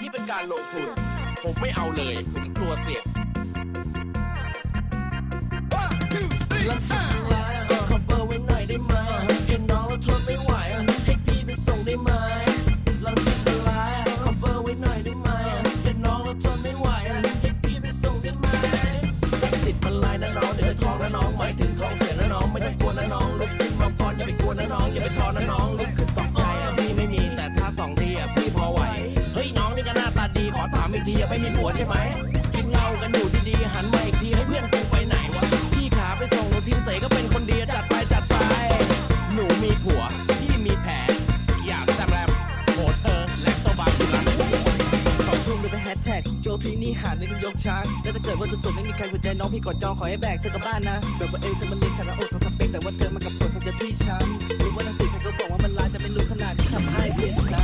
ที่เป็นการลงทุน ผมไม่เอาเลยผมกลัวเสี่ยงลังสิตลายขอเบอร์ไว้หน่อยได้ไหมเห็นน้องแล้วทนไม่ไหวให้พี่ไปส่งได้ไหมลังสิตลายขอเบอร์ไว้หน่อยได้ไหมเห็นน้องแล้วทนไม่ไหวให้พี่ไปส่งได้ไหมลังสิตมันลายนะน้องเดี๋ยวจะท้องนะน้องหมายถึงท้องเสียนะน้องไม่ต้องกลัวนะน้องลุกขึ้นมาฟอนอย่าไปกลัวนะน้องอย่าไปท้อนะน้องลุกขึ้น ดีขอถามอีกทีอะไม่มีผัวใช่ไหมกินเหล้ากันอยู่ดีๆหันมาอีกทีให้เพื่อนกูไปไหนวะพี่ขาไปส่งหนูทีเสก็เป็นคนดีจัดไปจัดไป หนูมีผัวพี่มีแผลอยากแซมแรมโหดเธอและตัวบาสิลัสขอบทุ่มด้วยเป็นแฮชแท็กโจพีนี่หาในยกช้างแล้วถ้าเกิดว่าจะสุดไม่มีใครหัวใจน้องพี่กอดจองขอให้แบกเธอกลับบ้านนะแบบว่าเอวเธอมันเล็กขนาดอกเท่าสเปกแต่ว่าเธอมากับปวดทำจะพี่ช้ำรู้ว่าทั้งสี่ใครก็บอกว่ามันลายแต่ไม่รู้ขนาดที่ทำให้เปลี่ยนนะขอ